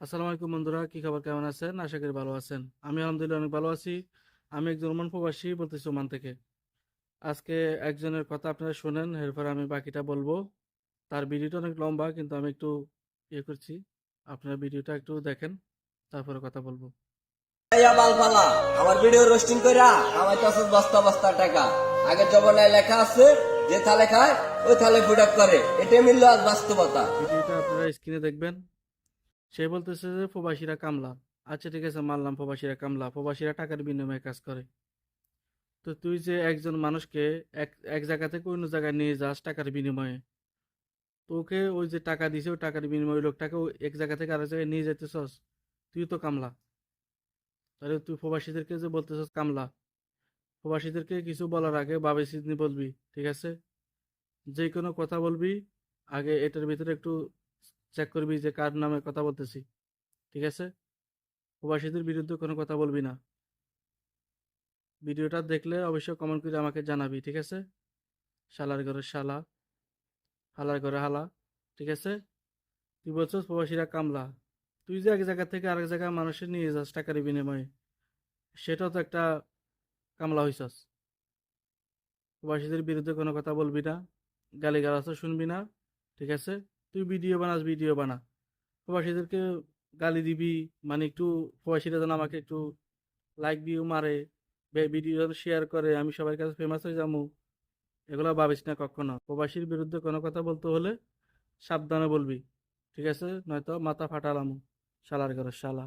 আসসালামু আলাইকুম বন্ধুরা কি খবর? কেমন আছেন? আশা করি ভালো আছেন। আমি আলহামদুলিল্লাহ অনেক ভালো আছি। আমি একজন ওমান প্রবাসী বলতেছি ওমান থেকে। আজকে একজনের কথা আপনারা শোনেন এরপর আমি বাকিটা বলব। তার ভিডিওটা অনেক লম্বা কিন্তু আমি একটু ইয়ে করছি। আপনারা ভিডিওটা একটু দেখেন তারপরে কথা বলব। বালপালা আমার ভিডিও রোস্টিং কইরা কামাইতেছ বস্তা বস্তা টাকা। আগের জমানায় লেখা আছে যে থালে খায় ওই থালে ফুডাক করে। এটাই মিলল আজ বাস্তবতা। ভিডিওটা আপনারা স্ক্রিনে দেখবেন। সে বলতেছে যে, প্রবাসীরা কামলা। আচ্ছা ঠিক আছে, মানলাম প্রবাসীরা কামলা। প্রবাসীরা টাকার বিনিময়ে কাজ করে। তো তুই যে একজন মানুষকে এক এক জায়গা থেকে অন্য জায়গায় নিয়ে যাস টাকার বিনিময়ে, তোকে ওই যে টাকা দিছে, ওই টাকার বিনিময়ে ওই লোকটাকে এক জায়গা থেকে আরেক জায়গায় নিয়ে যেতেছস তুই তো কামলা। তাহলে তুই প্রবাসীদেরকে যে বলতেছস কামলা, প্রবাসীদেরকে কিছু বলার আগে ভাবে চিন্তে বলবি, ঠিক আছে? যে কোনো কথা বলবি, আগে এটার ভিতরে একটু চেক করবি যে কার নামে কথা বলতেছি, ঠিক আছে? প্রবাসীদের বিরুদ্ধে কোনো কথা বলবি না। ভিডিওটা দেখলে অবশ্যই কমেন্ট করে আমাকে জানাবি, ঠিক আছে? শালার ঘরে শালা, হালার ঘরে হালা, ঠিক আছে? তুই বলছিস প্রবাসীরা কামলা। তুই যে এক জায়গা থেকে আরেক জায়গায় মানুষের নিয়ে যাস টাকার বিনিময়ে, সেটাও তো একটা কামলা হইছস। প্রবাসীদের বিরুদ্ধে কোনো কথা বলবি না গালি গালাজও শুনবি না, ঠিক আছে? তুই ভিডিও বানাস ভিডিও বানা। প্রবাসীদেরকে গালি দিবি মানে একটু প্রবাসীরা যেন আমাকে একটু লাইক ভিউ মারে ভিডিও যেন শেয়ার করে, আমি সবার কাছে ফেমাস হয়ে যাব। এগুলো ভাবিস না কখনো। প্রবাসীর বিরুদ্ধে কোনো কথা বলতে হলে সাবধানে বলবি, ঠিক আছে? নয়তো মাথা ফাটালাম, শালার ঘরের শালা।